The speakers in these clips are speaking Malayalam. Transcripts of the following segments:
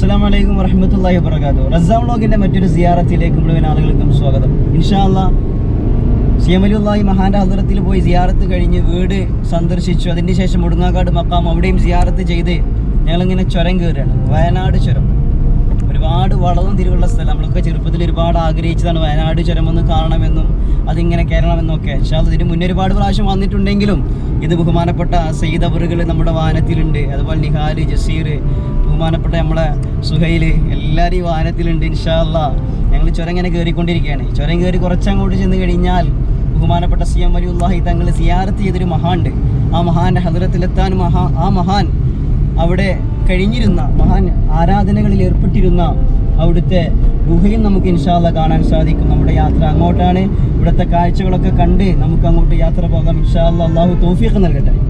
അസ്സാം വലൈക്കും വറഹമത്തല്ലാഹി വബർക്കാത്തു റസാം വ്ളോഗിന്റെ മറ്റൊരു സിയാറത്തിലേക്ക് മുഴുവൻ ആളുകൾക്കും സ്വാഗതം. ഇൻഷാല്ല സിയമലുല്ലാഹി മഹാന്റെ അതിർത്തിൽ പോയി സിയാറത്ത് കഴിഞ്ഞ് വീട് സന്ദർശിച്ചു. അതിന് ശേഷം മുടുങ്ങാക്കാട് മക്കാം അവിടെയും സിയാറത്ത് ചെയ്ത് ഞങ്ങളിങ്ങനെ ചുരം കയറുകയാണ്. വയനാട് ചുരം. ഒരുപാട് വളവും തിരിവുള്ള സ്ഥലം. നമ്മളൊക്കെ ചെറുപ്പത്തിൽ ഒരുപാട് ആഗ്രഹിച്ചതാണ് വയനാട് ചുരം ഒന്ന് കാണണമെന്നും അതിങ്ങനെ കയറണമെന്നും ഒക്കെ പക്ഷേ ഇതിന് മുന്നേ ഒരുപാട് പ്രാവശ്യം വന്നിട്ടുണ്ടെങ്കിലും ഇത് ബഹുമാനപ്പെട്ട സയ്യിദ് നമ്മുടെ വാഹനത്തിലുണ്ട്. അതുപോലെ നിഹാൽ ജസീർ ബഹുമാനപ്പെട്ട നമ്മളെ സുഹൈൽ എല്ലാവരും ഈ വാഹനത്തിലുണ്ട് ഇൻഷാല്ല ഞങ്ങൾ ചുരം ഇങ്ങനെ കയറിക്കൊണ്ടിരിക്കുകയാണ്. ചുരം കയറി കുറച്ചങ്ങോട്ട് ചെന്ന് കഴിഞ്ഞാൽ ബഹുമാനപ്പെട്ട സി എം വലിയുല്ലാഹി തങ്ങൾ സിയാറത്ത് ചെയ്തൊരു മഹാണ്ട് ആ മഹാന്റെ ഹദറത്തിലെത്താൻ മഹാ ആ മഹാൻ അവിടെ കഴിഞ്ഞിരുന്ന മഹാൻ ആരാധനകളിൽ ഏർപ്പെട്ടിരുന്ന അവിടുത്തെ ഗുഹയും നമുക്ക് ഇൻഷാല്ല കാണാൻ സാധിക്കും. നമ്മുടെ യാത്ര അങ്ങോട്ടാണ്. ഇവിടുത്തെ കാഴ്ചകളൊക്കെ കണ്ട് നമുക്ക് അങ്ങോട്ട് യാത്ര പോകാം. ഇൻഷാല്ല അള്ളാഹു തോഫിയൊക്കെ നൽകട്ടെ.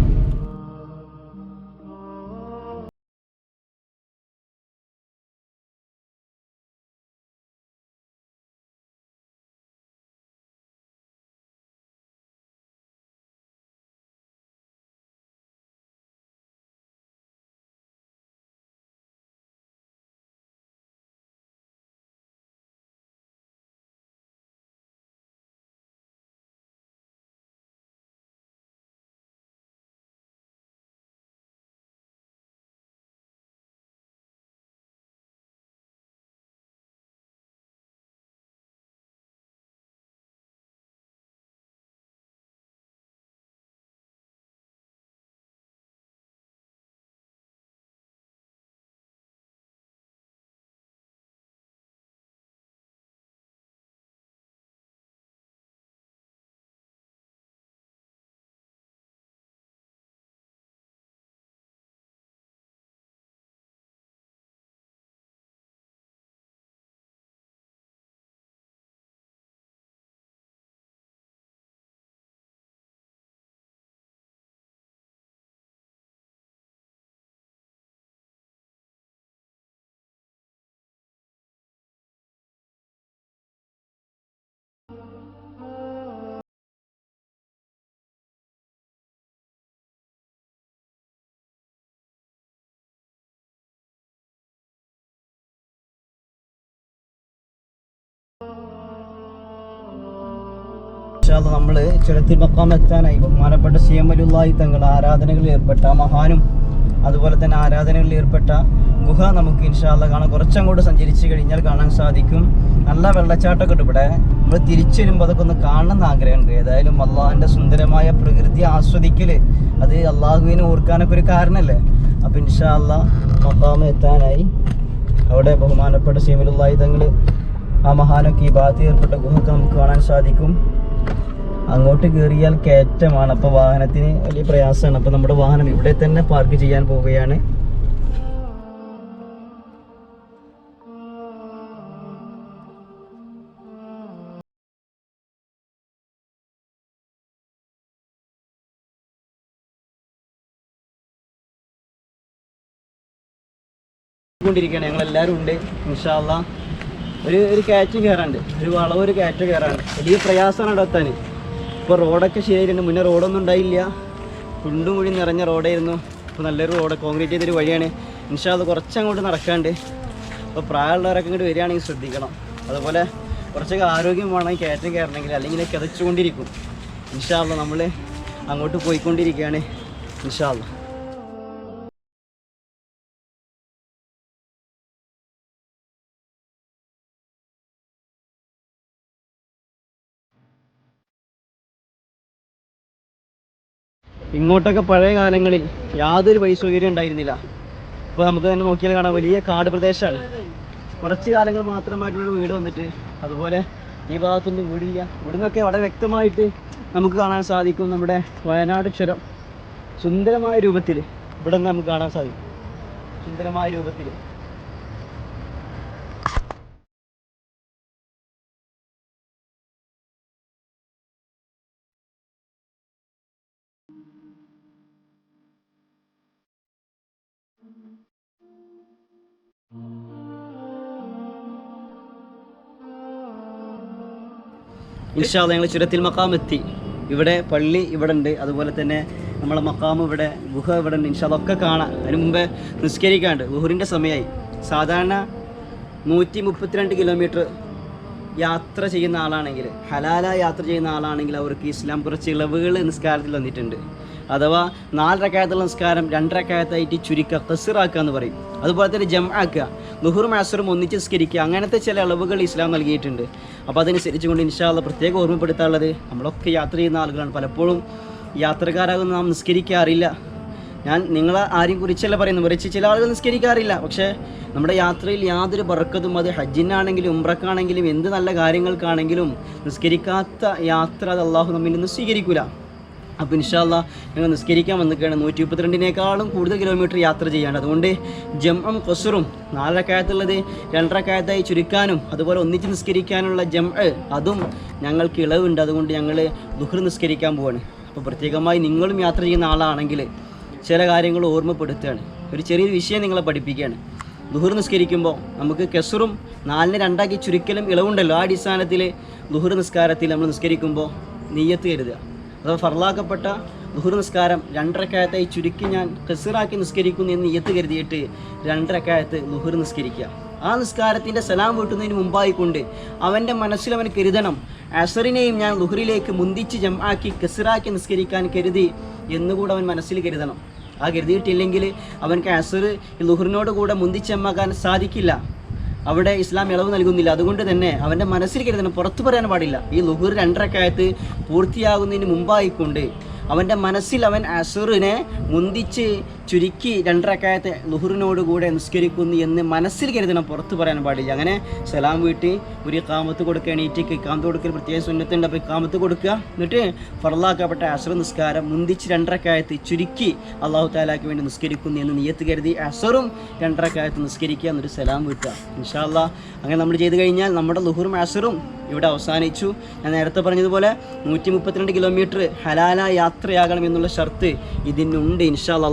ഇൻഷാല്ലാ നമ്മൾ ചുരത്തിൽ മക്കാം എത്താനായി. ബഹുമാനപ്പെട്ട സി എം അലുല്ലായി തങ്ങൾ ആരാധനകളിൽ ഏർപ്പെട്ട മഹാനും അതുപോലെ തന്നെ ആരാധനകളിൽ ഏർപ്പെട്ട ഗുഹ നമുക്ക് ഇൻഷാല്ല കാണാൻ കുറച്ചങ്ങോട്ട് സഞ്ചരിച്ച് കഴിഞ്ഞാൽ കാണാൻ സാധിക്കും. നല്ല വെള്ളച്ചാട്ടമൊക്കെ ഉണ്ട് ഇവിടെ. നമ്മൾ തിരിച്ചു വരുമ്പോൾ അതൊക്കെ ഒന്ന് കാണണമെന്ന് ആഗ്രഹമുണ്ട്. ഏതായാലും അള്ളാഹിന്റെ സുന്ദരമായ പ്രകൃതി ആസ്വദിക്കൽ അത് അള്ളാഹുവിനെ ഓർക്കാനൊക്കെ ഒരു കാരണമല്ലേ അപ്പം ഇൻഷാല്ല മക്കാമ എത്താനായി. അവിടെ ബഹുമാനപ്പെട്ട സീമിലുള്ള ആയുധങ്ങൾ ആ മഹാനൊക്കെ ഈ ഭാഗത്ത് ഏർപ്പെട്ട ഗുഹക്ക് നമുക്ക് കാണാൻ സാധിക്കും. അങ്ങോട്ട് കയറിയാൽ കയറ്റമാണ്. അപ്പോൾ വാഹനത്തിന് വലിയ പ്രയാസമാണ്. അപ്പോൾ നമ്മുടെ വാഹനം ഇവിടെ തന്നെ പാർക്ക് ചെയ്യാൻ പോവുകയാണ്. കൊണ്ടിരിക്കുകയാണ്. ഞങ്ങൾ എല്ലാവരും ഉണ്ട് ഇൻഷാല്ല ഒരു ഒരു കയറ്റം കയറാണ്ട് ഒരു വളവ് ഒരു കയറ്റം കയറാണ്ട് വലിയ പ്രയാസമാണ് അവിടെ എത്താൻ ഇപ്പോൾ റോഡൊക്കെ ശരിയായിട്ടുണ്ട്. മുന്നേ റോഡൊന്നും ഉണ്ടായില്ല. കുണ്ടും കുഴി നിറഞ്ഞ റോഡായിരുന്നു. ഇപ്പോൾ നല്ലൊരു റോഡ്. കോൺക്രീറ്റ് ചെയ്തൊരു വഴിയാണ്. ഇൻഷാ അത് കുറച്ചങ്ങോട്ട് നടക്കാണ്ട്. അപ്പോൾ പ്രായമുള്ളവരൊക്കെ ഇങ്ങോട്ട് വരികയാണെങ്കിൽ ശ്രദ്ധിക്കണം. അതുപോലെ കുറച്ചൊക്കെ ആരോഗ്യം വേണം കയറ്റം കയറണമെങ്കിൽ അല്ലെങ്കിൽ കിതച്ചുകൊണ്ടിരിക്കും ഇൻഷാല്ല നമ്മൾ അങ്ങോട്ട് പോയിക്കൊണ്ടിരിക്കുകയാണ്. ഇൻഷാ ഇൻഷാല്ല ഇങ്ങോട്ടൊക്കെ പഴയ കാലങ്ങളിൽ യാതൊരു വഴി സൗകര്യം ഉണ്ടായിരുന്നില്ല. ഇപ്പോൾ നമുക്ക് തന്നെ നോക്കിയാൽ കാണാം വലിയ കാട് പ്രദേശമാണ് കുറച്ച് കാലങ്ങൾ മാത്രമായിട്ടുള്ള വീട് വന്നിട്ട് അതുപോലെ ഈ ഭാഗത്തൊന്നും വീടില്ല. ഇവിടുന്നൊക്കെ വളരെ വ്യക്തമായിട്ട് നമുക്ക് കാണാൻ സാധിക്കും നമ്മുടെ വയനാട് ചുരം സുന്ദരമായ രൂപത്തിൽ ഇവിടെ നമുക്ക് കാണാൻ സാധിക്കും. സുന്ദരമായ രൂപത്തിൽ. ഇൻഷാല്ല ഞങ്ങൾ ചുരത്തിൽ മക്കാം എത്തി. ഇവിടെ പള്ളി ഇവിടെ ഉണ്ട്. അതുപോലെ തന്നെ നമ്മളെ മക്കാം ഇവിടെ ഗുഹ ഇവിടെ ഉണ്ട്. ഇൻഷാല്ല ഒക്കെ കാണാം. അതിന് മുമ്പേ നിസ്കരിക്കാണ്ട് ഗുഹറിന്റെ സമയമായി. സാധാരണ നൂറ്റി മുപ്പത്തിരണ്ട് കിലോമീറ്റർ യാത്ര ചെയ്യുന്ന ആളാണെങ്കിൽ ഹലാല യാത്ര ചെയ്യുന്ന ആളാണെങ്കിൽ അവർക്ക് ഇസ്ലാം കുറച്ച് ഇളവുകൾ നിസ്കാരത്തിൽ വന്നിട്ടുണ്ട് അഥവാ നാലരക്കായത്തുള്ള നിസ്കാരം രണ്ടരക്കായത്തായിട്ട് ചുരുക്കുക കസിറാക്കുക എന്ന് പറയും. അതുപോലെ തന്നെ ജം ആക്കുക. ലുഹുറും അസറും ഒന്നിച്ച് നിസ്കരിക്കുക. അങ്ങനത്തെ ചില അളവുകൾ ഇസ്ലാം നൽകിയിട്ടുണ്ട്. അപ്പോൾ അതനുസരിച്ച് കൊണ്ട് ഇൻഷാല്ല പ്രത്യേകം ഓർമ്മപ്പെടുത്താനുള്ളത് നമ്മളൊക്കെ യാത്ര ചെയ്യുന്ന ആളുകളാണ്. പലപ്പോഴും യാത്രക്കാരാകുന്ന നാം നിസ്കരിക്കാറില്ല. ഞാൻ നിങ്ങളെ ആരെയും കുറിച്ചല്ല പറയുന്നത്. മറിച്ച് ചില ആളുകൾ നിസ്കരിക്കാറില്ല. പക്ഷേ നമ്മുടെ യാത്രയിൽ യാതൊരു ബർക്കതും അത് ഹജ്ജിനാണെങ്കിലും ഉംറക്കാണെങ്കിലും എന്ത് നല്ല കാര്യങ്ങൾക്കാണെങ്കിലും നിസ്കരിക്കാത്ത യാത്ര അത് അള്ളാഹു നമ്മിൽ നിന്ന് സ്വീകരിക്കില്ല അപ്പോൾ ഇൻഷാല്ല ഞങ്ങൾ നിസ്കരിക്കാൻ വന്നിരിക്കുകയാണ്. നൂറ്റി മുപ്പത്തിരണ്ടിനേക്കാളും കൂടുതൽ കിലോമീറ്റർ യാത്ര ചെയ്യാണ്ട് അതുകൊണ്ട് ജംഅം കൊസറും നാലരക്കായത്തുള്ളത് രണ്ടരക്കായത്തായി ചുരുക്കാനും അതുപോലെ ഒന്നിച്ച് നിസ്കരിക്കാനുള്ള ജം അതും ഞങ്ങൾക്ക് ഇളവുണ്ട്. അതുകൊണ്ട് ഞങ്ങൾ ദുഹർ നിസ്കരിക്കാൻ പോവാണ്. അപ്പോൾ പ്രത്യേകമായി നിങ്ങളും യാത്ര ചെയ്യുന്ന ആളാണെങ്കിൽ ചില കാര്യങ്ങൾ ഓർമ്മപ്പെടുത്തുകയാണ്. ഒരു ചെറിയൊരു വിഷയം നിങ്ങളെ പഠിപ്പിക്കുകയാണ്. ദുഹർ നിസ്കരിക്കുമ്പോൾ നമുക്ക് കെസറും നാലിന് രണ്ടാക്കി ചുരുക്കലും ഇളവുണ്ടല്ലോ. ആ അടിസ്ഥാനത്തിൽ ദുഹർ നിസ്കാരത്തിൽ നമ്മൾ നിസ്കരിക്കുമ്പോൾ നെയ്യത്ത് കരുതുക. അഥവാ ഫർലാക്കപ്പെട്ട ദുഹർ നിസ്കാരം രണ്ടരക്കായത്തായി ചുരുക്കി ഞാൻ കസീറാക്കി നിസ്കരിക്കുന്നു എന്ന് ഇയത്ത് കരുതിയിട്ട് രണ്ടരക്കായത്ത് ദുഹർ നിസ്കരിക്കുക. ആ നിസ്കാരത്തിന്റെ സലാം വീട്ടുന്നതിന് മുമ്പായിക്കൊണ്ട് അവന്റെ മനസ്സിൽ അവൻ കരുതണം. അസറിനെയും ഞാൻ ലുഹറിലേക്ക് മുന്തിച്ച് ജമാക്കി ആക്കി നിസ്കരിക്കാൻ കരുതി എന്നുകൂടെ അവൻ മനസ്സിൽ കരുതണം. ആ കരുതിയിട്ടില്ലെങ്കിൽ അവൻക്ക് അസർ ലുഹറിനോട് കൂടെ മുന്തിച്ചമ്മാക്കാൻ സാധിക്കില്ല. അവിടെ ഇസ്ലാം ഇളവ് നൽകുന്നില്ല. അതുകൊണ്ട് തന്നെ അവന്റെ മനസ്സിൽ കരുതണം. പുറത്തു പറയാൻ പാടില്ല. ഈ ലുഹുർ രണ്ടരക്കായത്ത് പൂർത്തിയാകുന്നതിന് മുമ്പായിക്കൊണ്ട് അവന്റെ മനസ്സിൽ അവൻ അസുറിനെ മുന്തിച്ച് ചുരുക്കി രണ്ടരക്കായത്തെ ലുഹുറിനോട് കൂടെ നിസ്കരിക്കുന്നു എന്ന് മനസ്സിൽ കരുതണം പുറത്ത് പറയാൻ പാടില്ല. അങ്ങനെ സലാം വീട്ടി ഒരു കാമത്ത് കൊടുക്കുക എണീറ്റേക്ക് കാമത്ത് കൊടുക്കൽ പ്രത്യേക സുന്നത്തുണ്ട് അപ്പോൾ കാമത്ത് കൊടുക്കുക. എന്നിട്ട് ഫറലാക്കപ്പെട്ട അസർ നിസ്കാരം മുന്തിച്ച് രണ്ടരക്കായത്ത് ചുരുക്കി അള്ളാഹു താലാക്ക് വേണ്ടി നിസ്കരിക്കുന്നു എന്ന് നിയത്ത് കരുതി അസറും രണ്ടരക്കായത്ത് നിസ്കരിക്കുക എന്നൊരു സലാം വീട്ടുക. ഇൻഷാല്ല അങ്ങനെ നമ്മൾ ചെയ്ത് കഴിഞ്ഞാൽ നമ്മുടെ ലുഹുറും അസറും ഇവിടെ അവസാനിച്ചു. ഞാൻ നേരത്തെ പറഞ്ഞതുപോലെ നൂറ്റി മുപ്പത്തിരണ്ട് കിലോമീറ്റർ ഹലാല യാത്രയാകണം എന്നുള്ള ഷർത്ത് ഇതിനുണ്ട്. ഇൻഷാൽ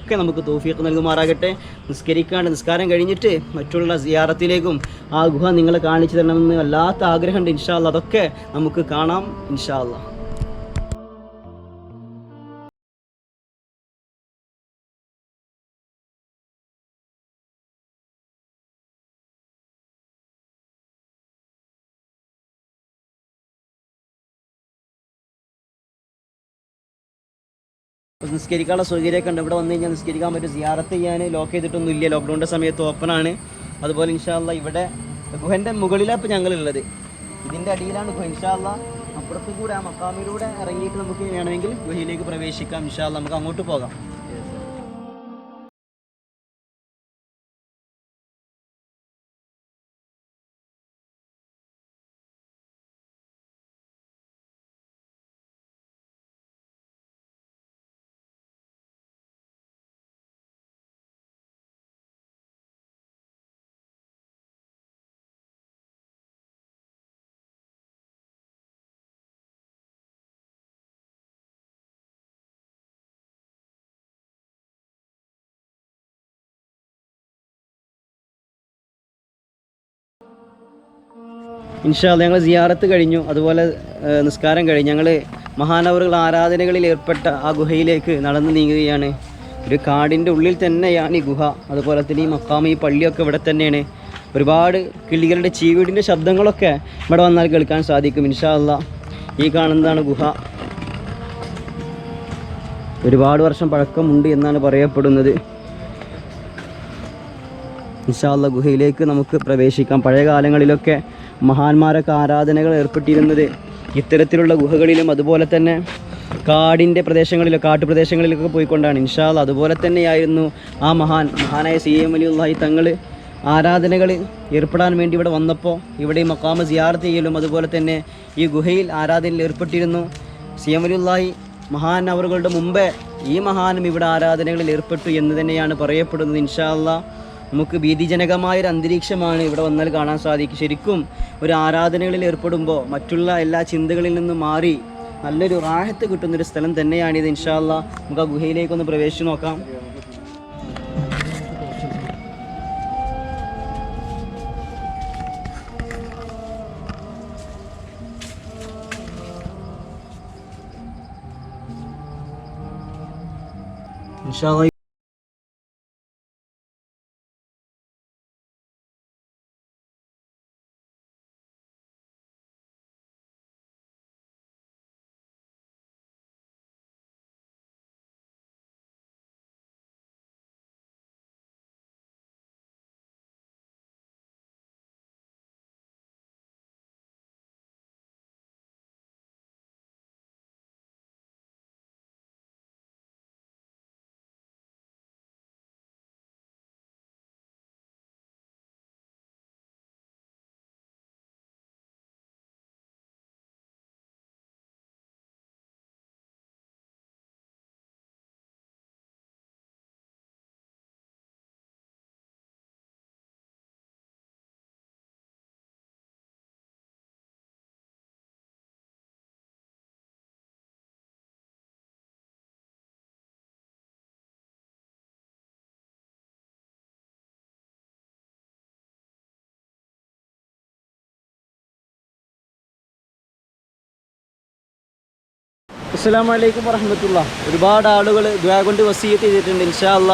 അള്ളാഹുദിനൊക്കെ നമുക്ക് തോഫിയൊക്കെ നൽകുമാറാകട്ടെ. നിസ്കരിക്കാണ്ട് നിസ്കാരം കഴിഞ്ഞിട്ട് മറ്റുള്ള സിയാറത്തിലേക്കും ആ ഗുഹ നിങ്ങളെ കാണിച്ചു തരണമെന്ന് വല്ലാത്ത ആഗ്രഹമുണ്ട്. ഇൻഷാല്ല അതൊക്കെ നമുക്ക് കാണാം ഇൻഷാല്ല നിസ്കരിക്കാനുള്ള സൗകര്യമൊക്കെ ഉണ്ട്. ഇവിടെ വന്നു കഴിഞ്ഞാൽ നിസ്കരിക്കാൻ പറ്റും. സിയാറത്ത് ചെയ്യാൻ ലോക്ക് ചെയ്തിട്ടൊന്നും ഇല്ല. ലോക്ക്ഡൗണിന്റെ സമയത്ത് ഓപ്പണാണ് അതുപോലെ ഇൻഷാല്ല ഇവിടെ ഗുഹന്റെ മുകളിലാണ് ഇപ്പോൾ ഞങ്ങളുള്ളത്. ഇതിന്റെ അടിയിലാണ് ഗുഹ. ഇൻഷാല്ല അപ്പുറത്ത് കൂടെ ആ മക്കാമിലൂടെ ഇറങ്ങിയിട്ട് നമുക്ക് വേണമെങ്കിൽ ഗുഹയിലേക്ക് പ്രവേശിക്കാം. ഇൻഷാല്ല നമുക്ക് അങ്ങോട്ട് പോകാം. ഇൻഷാല്ല ഞങ്ങൾ സിയാറത്ത് കഴിഞ്ഞു. അതുപോലെ നിസ്കാരം കഴിഞ്ഞു. ഞങ്ങൾ മഹാനവറുകൾ ആരാധനകളിൽ ഏർപ്പെട്ട ആ ഗുഹയിലേക്ക് നടന്നു നീങ്ങുകയാണ്. ഒരു കാടിന്റെ ഉള്ളിൽ തന്നെയാണ് ഈ ഗുഹ. അതുപോലെ തന്നെ ഈ മക്കാമ ഈ പള്ളിയൊക്കെ ഇവിടെ തന്നെയാണ്. ഒരുപാട് കിളികളുടെ ചീവീടിന്റെ ശബ്ദങ്ങളൊക്കെ ഇവിടെ വന്നാൽ കേൾക്കാൻ സാധിക്കും ഇൻഷാല്ല ഈ കാണുന്നതാണ് ഗുഹ. ഒരുപാട് വർഷം പഴക്കമുണ്ട് എന്നാണ് പറയപ്പെടുന്നത്. ഇൻഷാല്ല ഗുഹയിലേക്ക് നമുക്ക് പ്രവേശിക്കാം. പഴയ കാലങ്ങളിലൊക്കെ മഹാന്മാരൊക്കെ ആരാധനകൾ ഏർപ്പെട്ടിരുന്നത് ഇത്തരത്തിലുള്ള ഗുഹകളിലും അതുപോലെ തന്നെ കാടിന്റെ പ്രദേശങ്ങളിലോ കാട്ടുപ്രദേശങ്ങളിലൊക്കെ പോയിക്കൊണ്ടാണ്. ഇൻഷാല്ല അതുപോലെ തന്നെയായിരുന്നു ആ മഹാൻ മഹാനായ സി എം അലി ഉള്ളാഹി തങ്ങൾ ആരാധനകൾ ഏർപ്പെടാൻ വേണ്ടി ഇവിടെ വന്നപ്പോൾ ഇവിടെ മക്കാമ സിയാർത്ത് ചെയ്യലും അതുപോലെ തന്നെ ഈ ഗുഹയിൽ ആരാധനയിൽ ഏർപ്പെട്ടിരുന്നു. സി എം അലി ഉള്ളാഹി മഹാൻ അവറുകളുടെ മുമ്പേ ഈ മഹാനും ഇവിടെ ആരാധനകളിൽ ഏർപ്പെട്ടു എന്ന് തന്നെയാണ് പറയപ്പെടുന്നത്. ഇൻഷാല്ല നമുക്ക് ഭീതിജനകമായ ഒരു അന്തരീക്ഷമാണ് ഇവിടെ വന്നാൽ കാണാൻ സാധിക്കും. ശരിക്കും ഒരു ആരാധനകളിൽ ഏർപ്പെടുമ്പോൾ മറ്റുള്ള എല്ലാ ചിന്തകളിൽ നിന്നും മാറി നല്ലൊരു റാഹത്ത് കിട്ടുന്നൊരു സ്ഥലം തന്നെയാണിത്. ഇൻഷാല്ല നമുക്ക് ആ ഗുഹയിലേക്കൊന്ന് പ്രവേശിച്ച് നോക്കാം. ഇൻഷാല്ല അസ്സലാമു അലൈക്കും വറഹമത്തുള്ള. ഒരുപാട് ആളുകൾ ദ്വാ കൊണ്ട് വസീയത്ത് ചെയ്തിട്ടുണ്ട് ഇൻഷാല്ല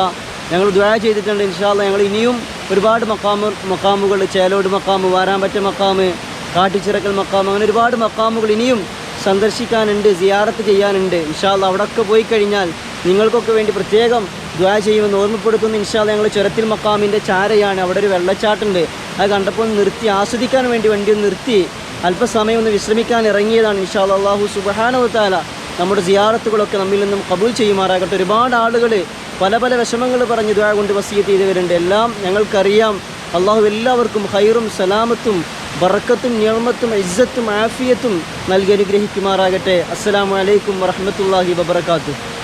ഞങ്ങൾ ദ്വാ ചെയ്തിട്ടുണ്ട് ഇൻഷാല്ല ഞങ്ങൾ ഇനിയും ഒരുപാട് മക്കാമ മക്കാമുകൾ ചേലോട് മക്കാമ് വാരാമ്പറ്റ മക്കാമ് കാട്ടിച്ചിറക്കൽ മക്കാമ് അങ്ങനെ ഒരുപാട് മക്കാമുകൾ ഇനിയും സന്ദർശിക്കാനുണ്ട് സിയാറത്ത് ചെയ്യാനുണ്ട്. ഇൻഷാല്ല അവിടെയൊക്കെ പോയി കഴിഞ്ഞാൽ നിങ്ങൾക്കൊക്കെ വേണ്ടി പ്രത്യേകം ദ്വാ ചെയ്യുമെന്ന് ഓർമ്മപ്പെടുത്തുന്ന. ഇൻഷാല്ല ഞങ്ങൾ ചുരത്തിൽ മക്കാമിന്റെ ചാരയാണ്. അവിടെ ഒരു വെള്ളച്ചാട്ടുണ്ട്. അത് കണ്ടപ്പോൾ നിർത്തി ആസ്വദിക്കാൻ വേണ്ടി വണ്ടി നിർത്തി അല്പസമയം ഒന്ന് വിശ്രമിക്കാൻ ഇറങ്ങിയതാണ് ഇൻഷാ അള്ളാഹു സുബഹാനുവത്താല നമ്മുടെ സിയാറത്തുകളൊക്കെ നമ്മിൽ നിന്നും കബൂൽ ചെയ്യുമാറാകട്ടെ. ഒരുപാട് ആളുകൾ പല പല വിഷമങ്ങൾ പറഞ്ഞ് ദ്വാ കൊണ്ട് വസീയത്ത് ചെയ്തവരുണ്ട്. എല്ലാം ഞങ്ങൾക്കറിയാം. അള്ളാഹു എല്ലാവർക്കും ഹൈറും സലാമത്തും ബറക്കത്തും ഞർമ്മത്തും ഇസ്സത്തും ആഫിയത്തും നൽകി അനുഗ്രഹിക്കുമാറാകട്ടെ. അസ്സലാമു അലൈക്കും വറഹ്മത്തുള്ളാഹി വബറകാതുഹു.